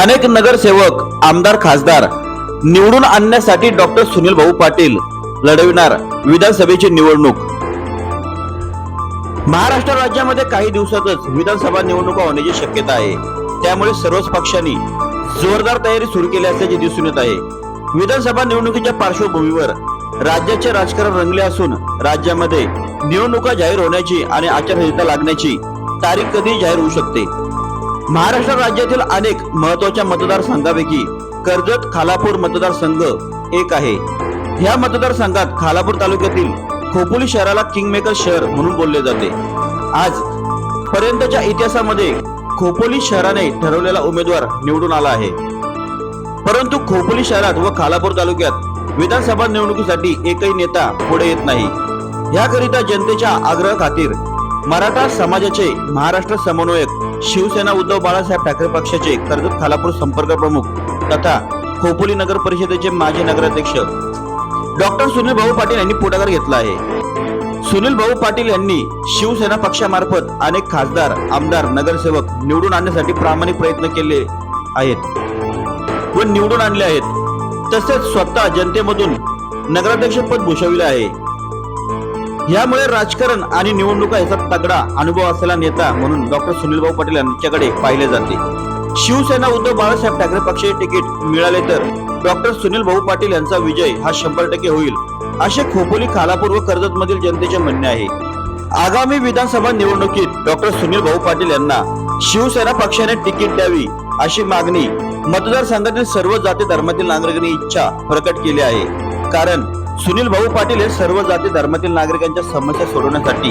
अनेक नगरसेवक आमदार खासदार निवडून आणण्यासाठी डॉक्टर सुनील भाऊ पाटील लढविणार विधानसभेची निवडणूक. महाराष्ट्र राज्यामध्ये काही दिवसातच विधानसभा निवडणुका होण्याची शक्यता आहे. त्यामुळे सर्वच पक्षांनी जोरदार तयारी सुरू केली असल्याचे दिसून येत आहे. विधानसभा निवडणुकीच्या पार्श्वभूमीवर राज्याचे राजकारण रंगले असून राज्यामध्ये निवडणुका जाहीर होण्याची आणि आचारसंहिता लागण्याची तारीख कधी जाहीर होऊ शकते. महाराष्ट्र राज्यातील अनेक महत्त्वाच्या मतदारसंघापैकी कर्जत खालापूर मतदारसंघ एक आहे. ह्या मतदारसंघात खालापूर तालुक्यातील खोपोली शहराला किंगमेकर शहर म्हणून बोलले जाते. आज पर्यंतच्या इतिहासामध्ये खोपोली शहराने ठरवलेला उमेदवार निवडून आला आहे. परंतु खोपोली शहरात व खालापूर तालुक्यात विधानसभा निवडणुकीसाठी एकही नेता पुढे येत नाही. याकरिता जनतेच्या आग्रह खातीर मराठा समाजाचे महाराष्ट्र समन्वयक शिवसेना उद्धव बाळासाहेब ठाकरे पक्षाचे कर्जत खालापूर संपर्क प्रमुख तथा खोपोली नगर परिषदेचे माजी नगराध्यक्ष डॉक्टर सुनील भाऊ पाटील यांनी पुढाकार घेतला आहे. सुनील भाऊ पाटील यांनी शिवसेना पक्षामार्फत अनेक खासदार आमदार नगरसेवक निवडून आणण्यासाठी प्रामाणिक प्रयत्न केले आहेत व निवडून आणले आहेत. तसेच स्वतः जनतेमधून नगराध्यक्षपद भूषविले आहे. यामुळे राजकारण आणि निवडणुका याचा तगडा अनुभव असलेला नेता म्हणून डॉक्टर सुनील भाऊ पाटील यांच्याकडे पाहिले जाते. शिवसेना उद्धव बाळासाहेब ठाकरे पक्षाचे तिकीट मिळाले तर डॉक्टर सुनील भाऊ पाटील यांचा विजय हा शंभर टक्के होईल असे खोपोली खालापूर व कर्जत मधील जनतेचे म्हणणे आहे. आगामी विधानसभा निवडणुकीत डॉक्टर सुनील भाऊ पाटील यांना शिवसेना पक्षाने तिकीट द्यावी अशी मागणी मतदारसंघातील सर्व जाती धर्मातील नागरिकांनी इच्छा प्रकट केली आहे. कारण सुनील भाऊ पाटील हे सर्व जाती धर्मातील नागरिकांच्या समस्या सोडवण्यासाठी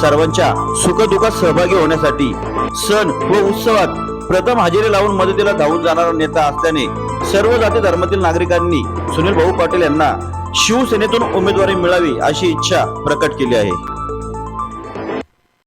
सर्वांच्या सुखदुःखात सहभागी होण्यासाठी सण व उत्सवात प्रथम हजेरी लावून मदतीला धावून जाणारा नेता असल्याने सर्व जाती धर्मातील नागरिकांनी सुनील भाऊ पाटील यांना शिवसेनेतून उमेदवारी मिळावी अशी इच्छा प्रकट केली आहे.